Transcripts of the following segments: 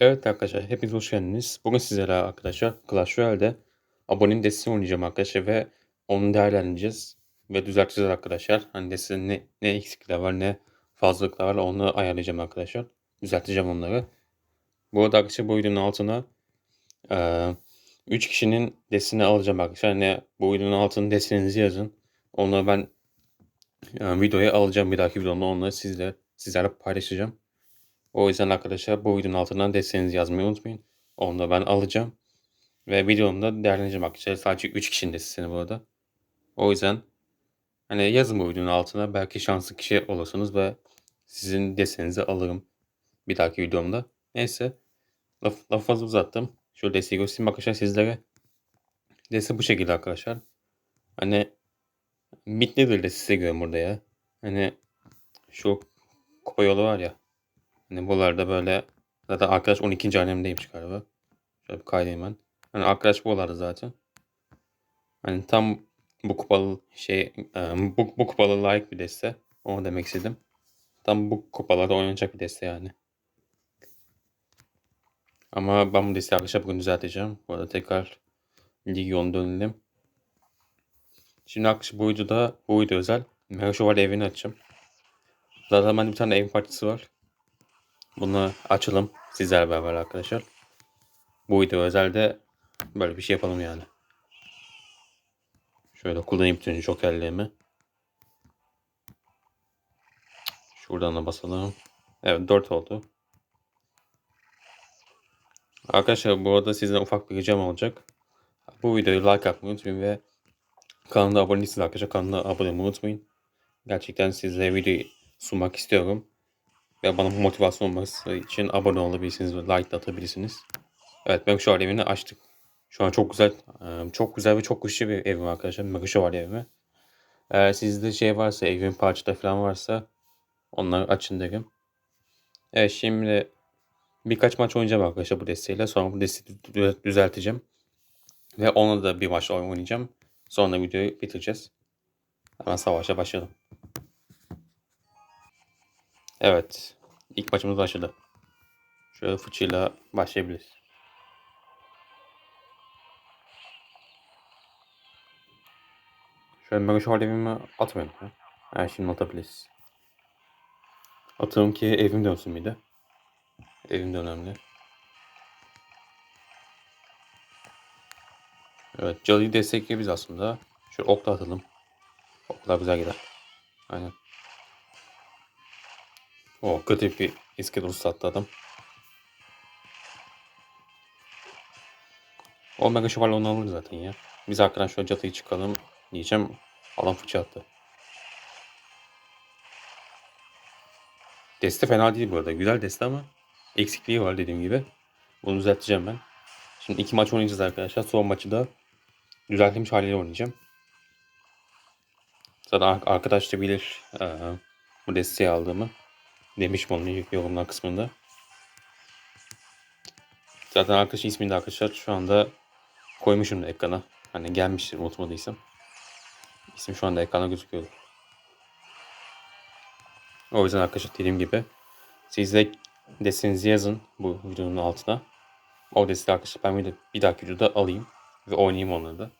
Evet arkadaşlar hepiniz hoş geldiniz. Bugün sizlere arkadaşlar Clash Royale'de abonenin destesini oynayacağım arkadaşlar ve onu değerlendireceğiz ve düzelteceğiz arkadaşlar. Hani destede ne, ne eksiklikler var ne fazlalıklar var onu ayarlayacağım arkadaşlar. Düzelteceğim onları. Bu arada arkadaşlar bu videonun altına 3 e, kişinin destesini alacağım arkadaşlar. Yani bu videonun altına destenizi yazın. Onları ben e, videoya alacağım bir dahaki videomda onları sizle sizlerle paylaşacağım. O yüzden arkadaşlar bu videonun altından desteğinizi yazmayı unutmayın. Onu da ben alacağım. Ve videomda değerleneceğim arkadaşlar. Sadece 3 kişinin desteğini bu arada. O yüzden hani yazın bu videonun altına. Belki şanslı kişi olursunuz ve sizin desteğinizi alırım. Bir dahaki videomda. Neyse. Laf, laf fazla uzattım. Şöyle desteği göstereyim arkadaşlar sizlere. Deste bu şekilde arkadaşlar. Hani level de size göre burada ya. Hani şu kupa var ya. Hani buralarda böyle zaten arkadaş 12. alemdeymiş galiba. Şöyle bir kaydayım ben. Hani arkadaş buralarda zaten. Hani tam bu kupalı şey e, bu, bu kupalı layık bir deste. Onu demek istedim. Tam bu kupalarda oynanacak bir deste yani. Ama ben bu desteği arkadaşlar bugün düzelteceğim. Bu arada tekrar lig yoluna dönelim. Şimdi arkadaşlar bu videoda bu video özel. Şövalye evini açacağım. Zaten bende bir tane ev partisi var. Bunu açalım sizlerle beraber arkadaşlar. Bu video özelde böyle bir şey yapalım yani. Şöyle kullanayım bütün jokerlerimi. Şuradan da basalım. Evet 4 oldu. Arkadaşlar bu arada sizden ufak bir ricam olacak. Bu videoyu like atmayı unutmayın ve kanala abone değilseniz arkadaşlar kanala abone olmayı unutmayın. Gerçekten size video sunmak istiyorum. Ve bana motivasyon olması için abone olabilirsiniz ve like atabilirsiniz. Evet ben şu evini açtık. Şu an çok güzel, çok güzel ve çok güçlü bir evim arkadaşlar. Mega var evime. Eğer sizde şey varsa, evin parçada falan varsa onları açın derim. Evet şimdi birkaç maç oynayacağım arkadaşlar bu desteğiyle. Sonra bu desteği düzelteceğim. Ve ona da bir maç oynayacağım. Sonra videoyu bitireceğiz. Hemen savaşa başlayalım. Evet. İlk maçımız başladı. Şöyle fıçıyla başlayabiliriz. Şöyle mega şöyle evimi atmayalım. Ya. Yani şimdi atabiliriz. Atalım ki evim dönsün bir de. Evim de önemli. Evet, Jolly'yi destekleyebiliriz aslında. Şöyle okla atalım. Oklar güzel gider. Aynen. O kötü bir iskelet sattı adam. O mega şövalye onu alır zaten ya. Biz arkadan şöyle catıyı çıkalım diyeceğim. Adam fıçı attı. Deste fena değil bu arada. Güzel deste ama eksikliği var dediğim gibi. Bunu düzelteceğim ben. Şimdi iki maç oynayacağız arkadaşlar. Son maçı da düzeltilmiş haliyle oynayacağım. Zaten arkadaş da bilir ee, bu desteği aldığımı demişim onun yorumlar kısmında. Zaten arkadaşın ismini de arkadaşlar şu anda koymuşum da ekrana. Hani gelmiştir unutmadıysam. İsim şu anda ekrana gözüküyor. O yüzden arkadaşlar dediğim gibi siz de destenizi yazın bu videonun altına. O desteği arkadaşlar ben bir, bir dahaki videoda alayım ve oynayayım onları da.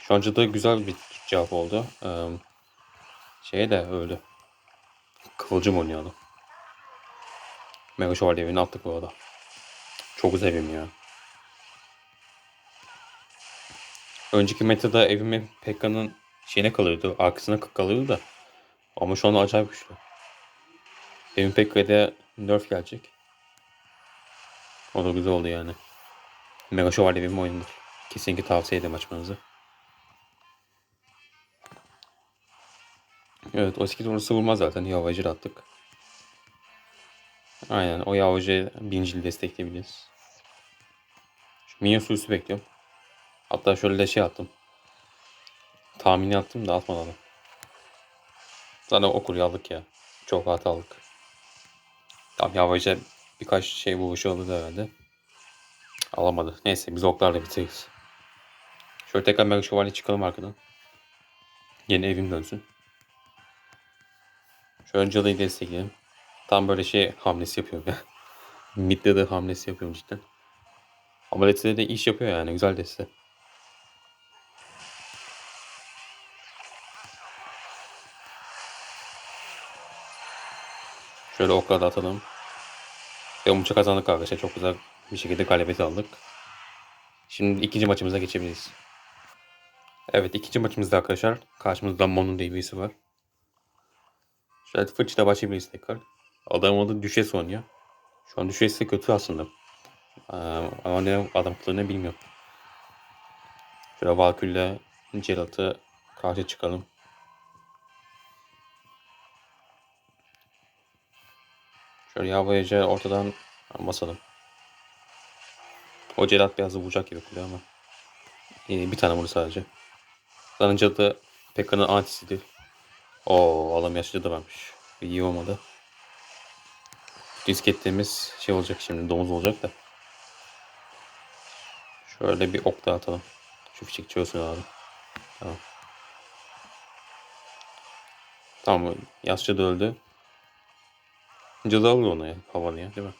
Şu anca da güzel bir cevap oldu. Ee, Şeye de öldü. Kıvılcım oynuyordu. Mega Şövalye evini attık bu arada. Çok güzel evim ya. Önceki metada evimin Pekka'nın şeyine kalıyordu. Arkasına kalıyordu da. Ama şu anda acayip güçlü. Evin Pekka'ya nerf gelecek. O da güzel oldu yani. Mega Şövalye evim oyundur. Kesinlikle tavsiye ederim açmanızı. Evet o iskelet orası vurmaz zaten. Yavacı attık. Aynen o yavacı bincil destekleyebiliriz. Şu minyon suyusu bekliyorum. Hatta şöyle de şey attım. Tahmini attım da atmadan. Zaten okur aldık ya. Çok rahat aldık. Tam yavaşça birkaç şey vuruşu aldı herhalde. Alamadı. Neyse biz oklarla bitiririz. Şöyle tekrar mega şövalye çıkalım arkadan. Yeni evim dönsün. Şu önceliği destekleyelim. Tam böyle şey hamlesi yapıyorum ya. Mid'de de hamlesi yapıyorum cidden. Let'de de iş yapıyor yani. Güzel deste. Şöyle okla da atalım. Ve maçı kazandık arkadaşlar. Çok güzel bir şekilde galibiyet aldık. Şimdi ikinci maçımıza geçebiliriz. Evet ikinci maçımızda arkadaşlar. Karşımızda Mono birisi var. Şöyle fırçada başlayabiliriz tekrar. Adam adı Düşes oynuyor. Şu an Düşes de kötü aslında. Ama ne adam kılığını bilmiyorum. Şöyle Valkyrie'le Celat'ı karşı çıkalım. Şöyle yavaşça ortadan basalım. O Celat da vuracak gibi kılıyor ama. Ee, bir tane vurdu sadece. Zaten Cadı Pekka'nın antisidir. Oo adam yaşlı da varmış. İyi olmadı. Risk şey olacak şimdi domuz olacak da. Şöyle bir ok daha atalım. Şu fişek çözsün abi. Tamam. Tamam yaşlı da öldü. Cadı alıyor onu ya havalıya değil mi?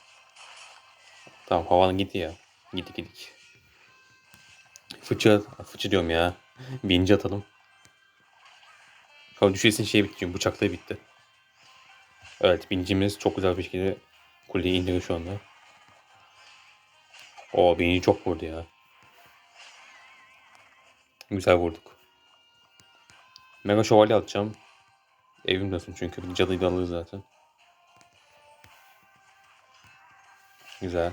Tamam havanın gitti ya. Gitti gidik. Fıçı, fıçı diyorum ya. Birinci atalım. Şu düşesin şey bitti çünkü bıçaklığı bitti. Evet binicimiz çok güzel bir şekilde kuleyi indiriyor şu anda. O binici çok vurdu ya. Güzel vurduk. Mega şövalye atacağım. Evimdesin çünkü bir cadıyı da alırız zaten. Güzel.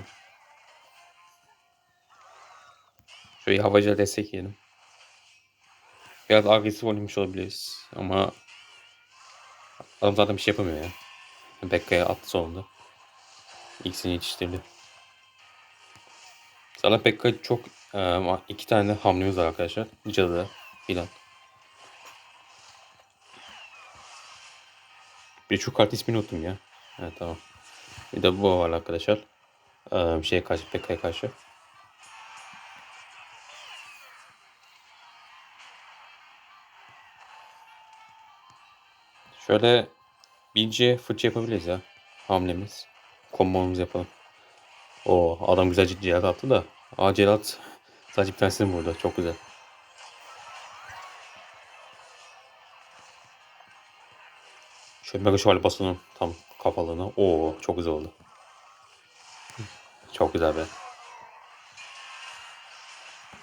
Şöyle havacıya destek yiyelim. Biraz agresif oynamış olabiliriz ama adam zaten bir şey yapamıyor ya. Bekka'ya attı sonunda. İkisini yetiştirdi. Sana Pekka çok e, iki tane hamlemiz var arkadaşlar. Cadı filan. Bir şu kart ismini unuttum ya. Evet tamam. Bir de bu var arkadaşlar. Ee, şeye karşı Pekka'ya karşı. Şöyle bince fırça yapabiliriz ya. Hamlemiz. Kombomuzu yapalım. O adam güzel ciddi Celat attı da. Aa Celat sadece bir tanesini vurdu. Çok güzel. Şöyle mega şövalye basalım tam kafalığına. Oo çok güzel oldu. Çok güzel be.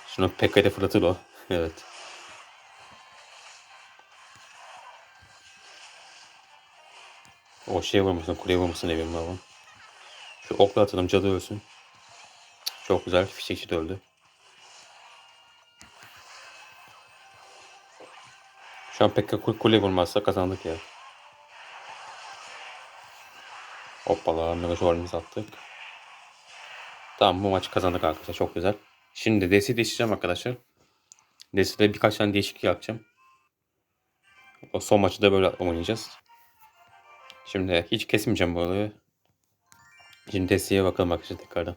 Şunu Pekka'ya fırlatır o. evet. O şeye vurmasın, kuleye vurmasın evimde ama. Şu okla atalım, cadı ölsün. Çok güzel, fişekçi de öldü. Şu an Pekka kule, vurmazsa kazandık ya. Hoppala, mega şövalimizi attık. Tamam bu maçı kazandık arkadaşlar, çok güzel. Şimdi DC değiştireceğim arkadaşlar. DC'de birkaç tane değişiklik yapacağım. O son maçı da böyle oynayacağız. Şimdi hiç kesmeyeceğim balığı. Şimdi testiye bakalım arkadaşlar tekrardan.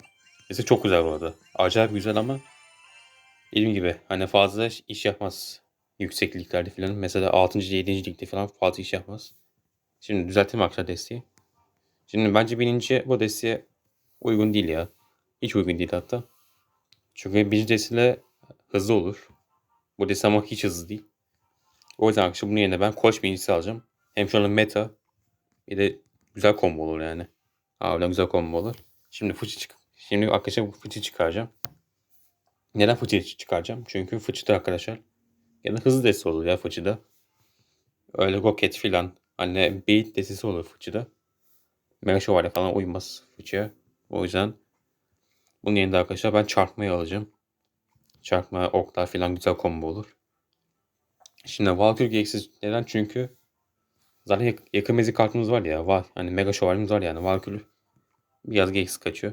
Testi çok güzel bu arada. Acayip güzel ama dediğim gibi hani fazla iş yapmaz. Yüksek liglerde falan. Mesela 6. 7. ligde falan fazla iş yapmaz. Şimdi düzelteyim arkadaşlar desteği. Şimdi bence birinci bu desteğe uygun değil ya. Hiç uygun değil hatta. Çünkü birinci desteğiyle hızlı olur. Bu deste ama hiç hızlı değil. O yüzden arkadaşlar bunun yerine ben koç birincisi alacağım. Hem şu an meta bir de güzel combo olur yani. Harbiden güzel combo olur. Şimdi fıçı çık. Şimdi arkadaşlar fıçı çıkaracağım. Neden fıçı çıkaracağım? Çünkü fıçıda arkadaşlar ya da hızlı desi olur ya fıçıda. Öyle roket filan. Hani beat desisi olur fıçıda. Mega şövalye falan uymaz fıçıya. O yüzden bunun yerinde arkadaşlar ben çarpmayı alacağım. Çarpma oklar filan güzel combo olur. Şimdi Valkyrie gereksiz. Neden? Çünkü Zaten yak- yakın mezi kartımız var ya. Var. Hani mega şövalyemiz var yani. Valkyrie biraz gereksiz kaçıyor.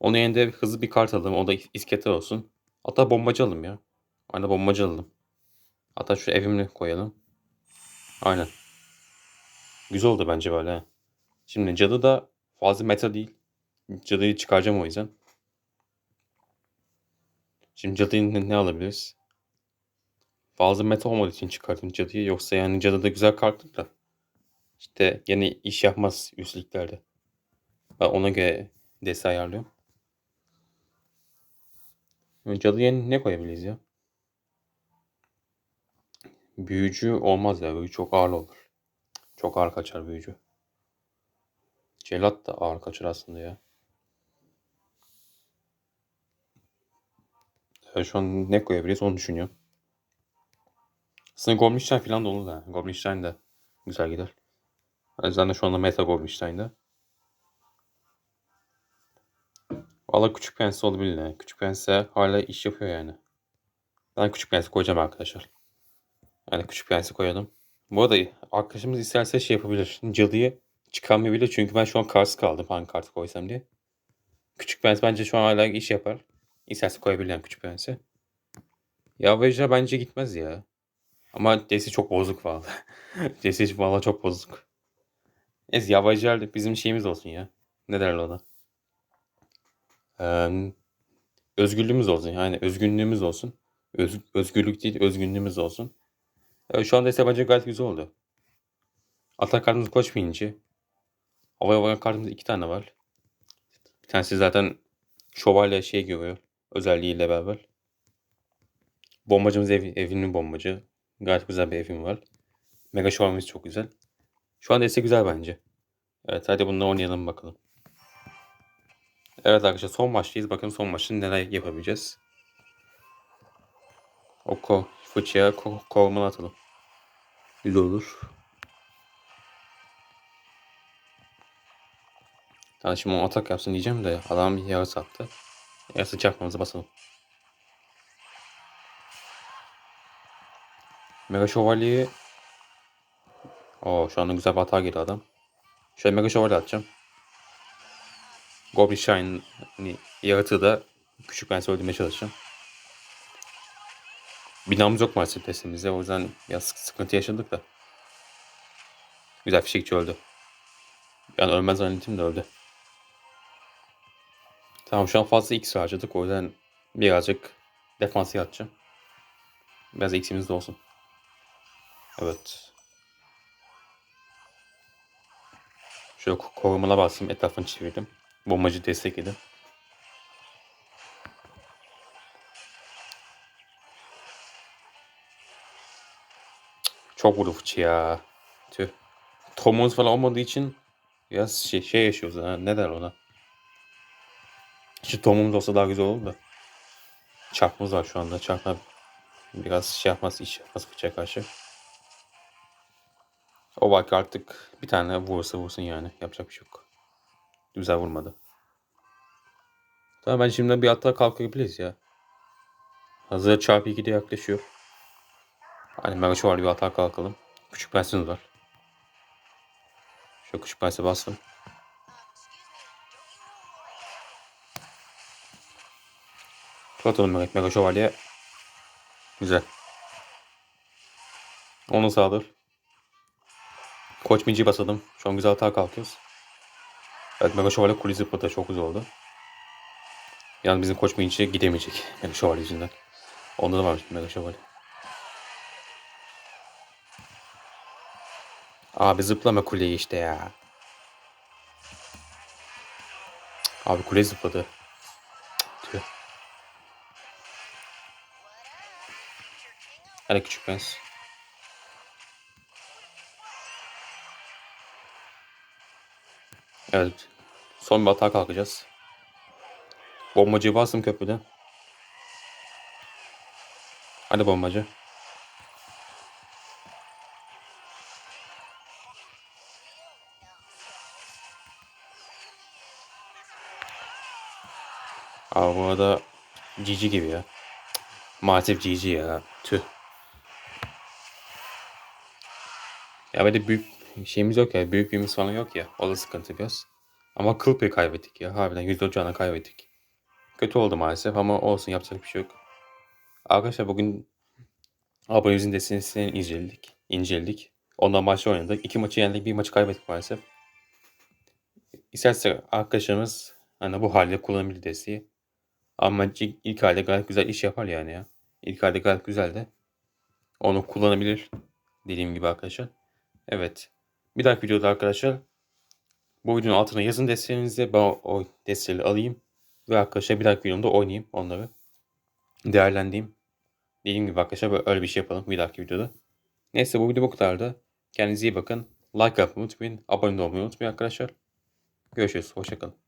Onun yerine hızlı bir kart alalım. O da isketer olsun. Hatta bombacı alalım ya. Aynen bombacı alalım. Hatta şu evimle koyalım. Aynen. Güzel oldu bence böyle. Şimdi cadı da fazla meta değil. Cadıyı çıkaracağım o yüzden. Şimdi cadıyı ne alabiliriz? Fazla meta olmadığı için çıkarttım cadıyı. Yoksa yani cadı da güzel karttır da. İşte yine iş yapmaz üst liglerde. Ben ona göre deste ayarlıyorum. Cadıya ne koyabiliriz ya? Büyücü olmaz ya. Büyücü çok ağır olur. Çok ağır kaçar büyücü. Celat da ağır kaçar aslında ya. Evet, şu an ne koyabiliriz onu düşünüyorum. Aslında Goblin falan da olur da. Goblin de güzel gider. O yüzden de şu anda meta Goblin Valla küçük pense olabilir. Küçük pense hala iş yapıyor yani. Ben küçük pense koyacağım arkadaşlar. Yani küçük pense koyalım. Bu arada arkadaşımız isterse şey yapabilir. Cadıyı çıkarmayabilir çünkü ben şu an karşı kaldım hangi kartı koysam diye. Küçük pense bence şu an hala iş yapar. İsterse koyabilir yani küçük pense. Ya Veja bence gitmez ya. Ama Desi çok bozuk valla. Desi valla çok bozuk. Neyse Yavaşlar bizim şeyimiz olsun ya. Ne derler ona? Ee, özgürlüğümüz olsun. Yani özgünlüğümüz olsun. Öz, özgürlük değil, özgünlüğümüz olsun. Evet, şu anda ise bence gayet güzel oldu. Atak kartımız koç bininci. Havaya varan kartımız iki tane var. Bir tanesi zaten şövalye şey görüyor. Özelliğiyle beraber. Bombacımız ev, evinin bombacı. Gayet güzel bir evim var. Mega şövalyemiz çok güzel. Şu an ise güzel bence. Evet hadi bununla oynayalım bakalım. Evet arkadaşlar son maçtayız. Bakın son maçın neler yapabileceğiz. O ko fıçıya ko atalım. Güzel olur. Yani şimdi o atak yapsın diyeceğim de adam bir yarı sattı. Yarısı çakmamızı basalım. Mega Şövalye'yi Oo şu anda güzel bir hata geliyor adam. Şöyle Mega Şövalye atacağım. Goblin Shine hani yaratığı da küçük ben öldürmeye çalışacağım. Binamız yok maalesef testimizde. O yüzden biraz sıkıntı yaşadık da. Güzel fişekçi öldü. Yani ölmez zannettim de öldü. Tamam şu an fazla X harcadık. O yüzden birazcık defansı atacağım. Biraz X'imiz de olsun. Evet. Şöyle korumana basayım. Etrafını çevirdim. Bombacı destekledi. Çok vurdu fıçı ya. Tüh. Tomumuz falan olmadığı için biraz şey, şey yaşıyoruz. Ha. Ne der ona? Şu tomumuz olsa daha güzel olur da. Çarpımız var şu anda. Çarpma biraz şey yapmaz, iş yapmaz fıçıya karşı. O bak artık bir tane vursa vursun yani. Yapacak bir şey yok. Güzel vurmadı. Tamam ben şimdi bir hata kalkabiliriz ya. Hazır çarpı 2'de yaklaşıyor. Hani şu var bir hata kalkalım. Küçük pensiniz var. Şu küçük pense bastım. Atalım Mega, Mega Şövalye. Güzel. Onu sağdır. Koç Minci basalım. Şu an güzel hata kalkıyoruz. Evet Mega Şövalye kuli zıpladı. Çok güzel oldu. Yani bizim Koç Minci gidemeyecek. Mega Şövalye yüzünden. Onda da varmış Mega Şövalye. Abi zıplama kuleyi işte ya. Abi kule zıpladı. Tüh. Hadi küçük prens. Evet. Son bir hata kalkacağız. Bombacıyı bastım köprüde. Hadi bombacı. Abi bu arada GG gibi ya. Maalesef GG ya. Tüh. Ya böyle büyük şeyimiz yok ya. Büyük birimiz falan yok ya. O da sıkıntı biraz. Ama kıl kaybettik ya. Harbiden %10 canı kaybettik. Kötü oldu maalesef ama olsun yapacak bir şey yok. Arkadaşlar bugün abonemizin destesini inceledik. inceledik. Ondan maçı oynadık. İki maçı yendik, bir maçı kaybettik maalesef. İsterse arkadaşlarımız hani bu halde kullanabilir desteği. Ama ilk halde gayet güzel iş yapar yani ya. İlk halde gayet güzel de. Onu kullanabilir. Dediğim gibi arkadaşlar. Evet. Bir dahaki videoda arkadaşlar bu videonun altına yazın desteğinizi ben o, o desteği alayım. Ve arkadaşlar bir dahaki videomda oynayayım onları. Değerlendireyim. Dediğim gibi arkadaşlar öyle bir şey yapalım bir dahaki videoda. Neyse bu video bu kadardı. Kendinize iyi bakın. Like yapmayı unutmayın. Abone olmayı unutmayın arkadaşlar. Görüşürüz. Hoşçakalın.